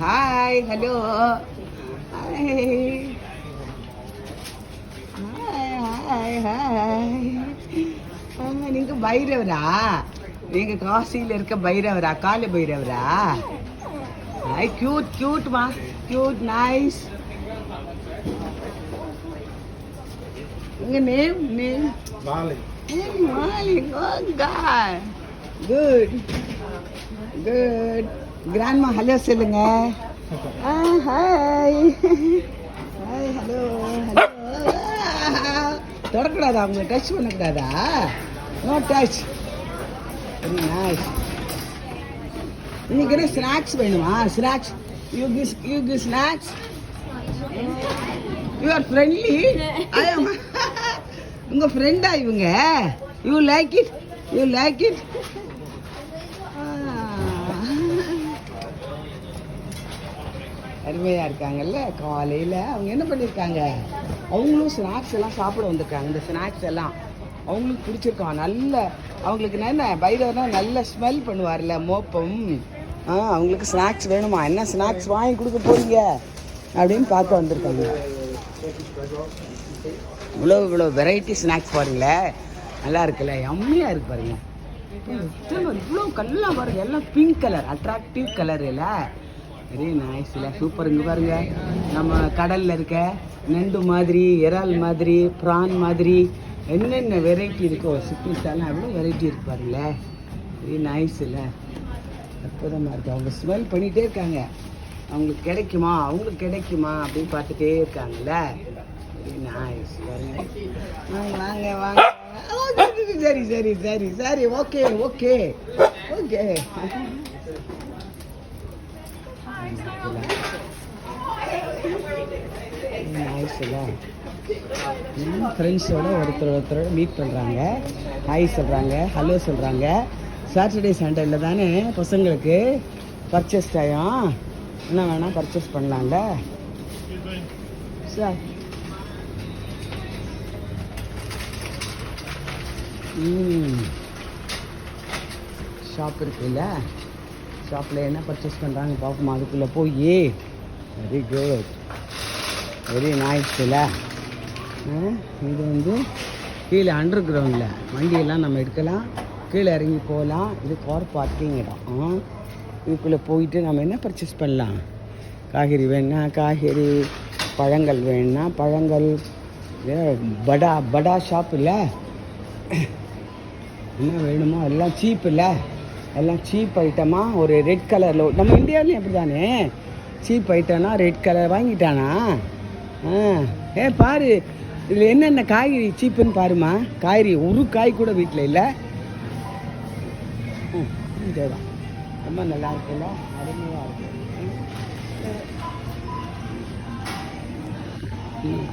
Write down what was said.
Hi hello hi hi hi நீங்க பைரவரா? நீங்க காசியில இருக்க பைரவரா? கால பைரவரா? ஹாய் கியூட் கியூட் மா. கியூட் நைஸ் உங்க name name Bali. Hey, Malik. Oh, God. Good. Grandma hello சொல்லுங்க. ஹாய் ஹாய் ஹலோ ஹலோ தொடக்கூடாதா அவங்க டச் பண்ணக்கூடாதா? நோ டச் வெரி நைஸ் இன்னைக்கு என்ன ஸ்நாக்ஸ் வேணுமா? Snacks you kiss you kiss snacks you are friendly உங்கள் ஃப்ரெண்டா இவங்க? You like it you like it அருமையாக இருக்காங்கல்ல காலையில் அவங்க என்ன பண்ணியிருக்காங்க அவங்களும் ஸ்நாக்ஸ் எல்லாம் சாப்பிட வந்திருக்காங்க. இந்த ஸ்நாக்ஸ் எல்லாம் அவங்களுக்கு பிடிச்சிருக்கான் நல்ல அவங்களுக்கு என்ன பைரவர்னா நல்ல ஸ்மெல் பண்ணுவார்ல மோப்பம். ஆ அவங்களுக்கு ஸ்நாக்ஸ் வேணுமா? என்ன ஸ்நாக்ஸ் வாங்கி கொடுக்க போறீங்க? அப்படின்னு பார்க்க வந்திருக்காங்க. இவ்வளோ இவ்வளோ வெரைட்டி ஸ்நாக்ஸ் பாருங்களேன் நல்லா இருக்குல்ல? எம்மையாக இருக்கு பாருங்க. இவ்வளோ கல்லாம் பாருங்க. எல்லாம் பிங்க் கலர் அட்ராக்டிவ் கலர் இல்லை வெரி நைஸ் இல்லை சூப்பர் இங்கே பாருங்க. நம்ம கடலில் இருக்க நண்டு மாதிரி இறால் மாதிரி ப்ரான் மாதிரி என்னென்ன வெரைட்டி இருக்கோ சிப்பிஸெல்லாம் அவ்வளோ வெரைட்டி இருக்கு பாருங்களேன் வெரி நைஸ் இல்லை அற்புதமாக இருக்குது அவங்க ஸ்மெல் பண்ணிகிட்டே இருக்காங்க. அவங்களுக்கு கிடைக்குமா? அவங்களுக்கு கிடைக்குமா? அப்படின்னு பார்த்துட்டே இருக்காங்கல்ல. வெரி நைஸ் வாங்க வாங்க வாங்க. சரி சரி சரி சரி. Okay okay okay. ஃப்ரெண்ட்ஸோட ஒருத்தர் ஒருத்தரோட மீட் பண்ணுறாங்க ஹாய் சொல்கிறாங்க ஹலோ சொல்கிறாங்க சாட்டர்டே சண்டேல தானே பசங்களுக்கு பர்ச்சேஸ் டைம் என்ன வேணால் பர்ச்சேஸ் பண்ணலாம்ல? சார் ம். ஷாப் இருக்குல்ல? ஷாப்பில் என்ன பர்ச்சேஸ் பண்ணுறாங்க பார்ப்போம். அதுக்குள்ளே போய் வெரி குட் வெரி நைஸ் இல்லை இது வந்து கீழே அண்டர் கிரவுண்டில் வண்டியெல்லாம் நம்ம எடுக்கலாம். கீழே இறங்கி போகலாம். இது கார் பார்க்கிங் இடம். ஆ இதுக்குள்ளே போயிட்டு நம்ம என்ன பர்ச்சேஸ் பண்ணலாம்? காய்கறி வேணா காய்கறி பழங்கள் வேணும்னா பழங்கள். படா படா ஷாப் இல்லை. என்ன வேணுமோ எல்லாம் சீப் இல்லை எல்லாம் சீப் ஐட்டமாக ஒரு ரெட் கலரில் நம்ம இந்தியாவிலையும் அப்படி தானே சீப் ஐட்டம்னா ரெட் கலர் வாங்கிட்டானா? ஆ ஏ பாரு இதில் என்னென்ன காய்கறி சீப்புன்னு பாருமா காய்கறி ஒரு காய் கூட வீட்டில் இல்லை. ம் இதேதான் ரொம்ப நல்லா இருக்குல்ல? அருமையாக இருக்கு. ம்.